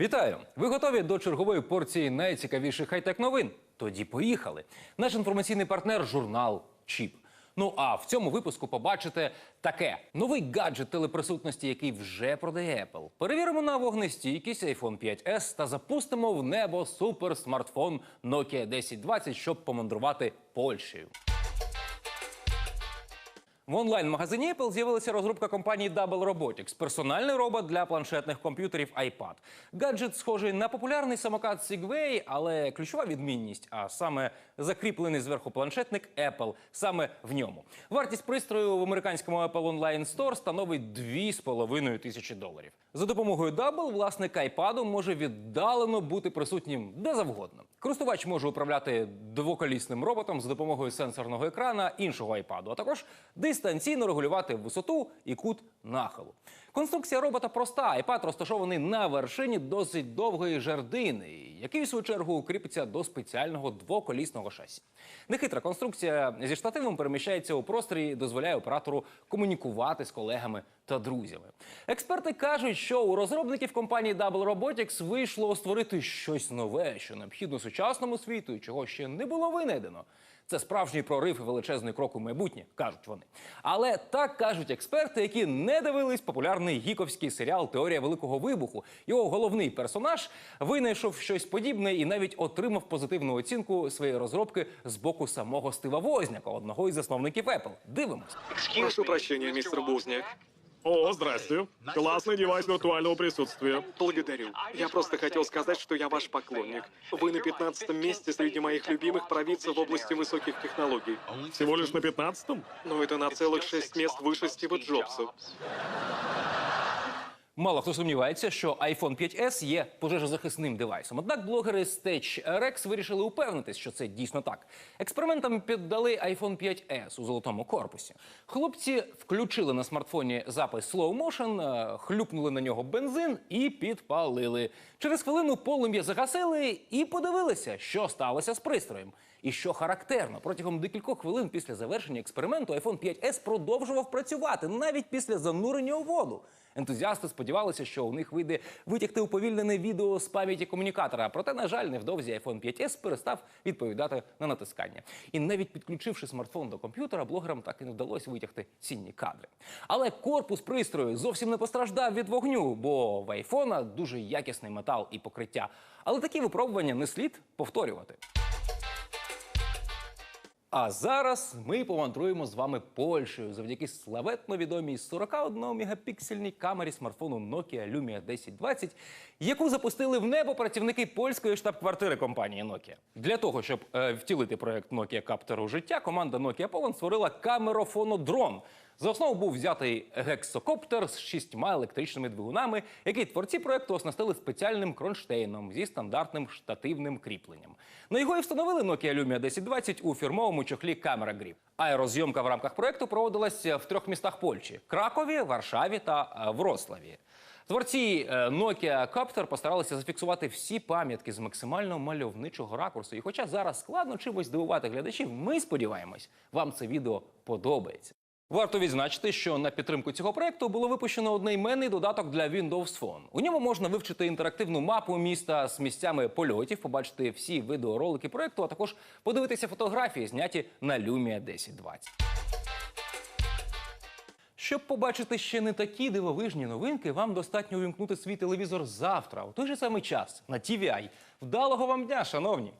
Вітаю! Ви готові до чергової порції найцікавіших хай-тек новин? Тоді поїхали. Наш інформаційний партнер журнал Чіп. Ну а в цьому випуску побачите таке: новий гаджет телеприсутності, який вже продає Apple. Перевіримо на вогнестійкість iPhone 5S та запустимо в небо суперсмартфон Nokia 1020, щоб помандрувати Польщею. В онлайн-магазині Apple з'явилася розробка компанії Double Robotics – персональний робот для планшетних комп'ютерів iPad. Гаджет схожий на популярний самокат Segway, але ключова відмінність, а саме закріплений зверху планшетник Apple саме в ньому. Вартість пристрою в американському Apple Online Store становить 2,5 тисячі доларів. За допомогою Double власник iPad може віддалено бути присутнім де завгодно. Користувач може управляти двоколісним роботом за допомогою сенсорного екрана іншого iPad, а також дистанційно регулювати висоту і кут нахилу. Конструкція робота проста. iPad розташований на вершині досить довгої жердини, який в свою чергу кріпиться до спеціального двоколісного шасі. Нехитра конструкція зі штативом переміщається у просторі, і дозволяє оператору комунікувати з колегами та друзями. Експерти кажуть, що у розробників компанії Double Robotics вийшло створити щось нове, що необхідно сучасному світу, і чого ще не було винайдено. Це справжній прорив і величезний крок у майбутнє, кажуть вони. Але так кажуть експерти, які не дивились популярний гіковський серіал Теорія великого вибуху. Його головний персонаж винайшов щось подібне і навіть отримав позитивну оцінку своєї розробки з боку самого Стива Возняка, одного із засновників Apple. Дивимось. Прошу прощения, мистер Бузняк. О, здрасте. Классный девайс виртуального присутствия. Благодарю. Я просто хотел сказать, что я ваш поклонник. Вы на 15 месте среди моих любимых провидцев в области высоких технологий. Всего лишь на 15-м? Но это на целых шесть мест выше Стива Джобса. Мало хто сумнівається, що iPhone 5S є пожежозахисним девайсом. Однак блогери з TechRex вирішили упевнитись, що це дійсно так. Експериментам піддали iPhone 5S у золотому корпусі. Хлопці включили на смартфоні запис Slow Motion, е, хлюпнули на нього бензин і підпалили. Через хвилину полум'я загасили і подивилися, що сталося з пристроєм. І що характерно, протягом декількох хвилин після завершення експерименту iPhone 5S продовжував працювати навіть після занурення у воду. Ентузіасти сподівалися, що у них вийде витягти уповільнене відео з пам'яті комунікатора. Проте, на жаль, невдовзі iPhone 5S перестав відповідати на натискання. І навіть підключивши смартфон до комп'ютера, блогерам так і не вдалося витягти цінні кадри. Але корпус пристрою зовсім не постраждав від вогню, бо в айфона дуже якісний метал і покриття. Але такі випробування не слід повторювати. А зараз ми помандруємо з вами Польщею завдяки славетно відомій 41 мегапіксельній камері смартфону Nokia Lumia 1020, яку запустили в небо працівники польської штаб-квартири компанії Nokia. Для того, щоб е, втілити проект Nokia Captor у життя, команда Nokia Poland створила камерофонодрон. За основу був взятий гексокоптер з шістьма електричними двигунами, який творці проекту оснастили спеціальним кронштейном зі стандартним штативним кріпленням. На його і встановили Nokia Lumia 1020 у фірмовому чохлі Камера Гріп. Аерозйомка в рамках проекту проводилася в трьох містах Польщі: Кракові, Варшаві та е, Вроцлаві. Творці е, Nokia Captor постаралися зафіксувати всі пам'ятки з максимально мальовничого ракурсу. І хоча зараз складно чимось здивувати глядачів, ми сподіваємось, вам це відео подобається. Варто відзначити, що на підтримку цього проекту було випущено одноіменний додаток для Windows Phone. У ньому можна вивчити інтерактивну мапу міста з місцями польотів, побачити всі відеоролики проекту, а також подивитися фотографії, зняті на Lumia 1020. Щоб побачити ще не такі дивовижні новинки, вам достатньо увімкнути свій телевізор завтра, у той же самий час на TVI. Вдалого вам дня, шановні!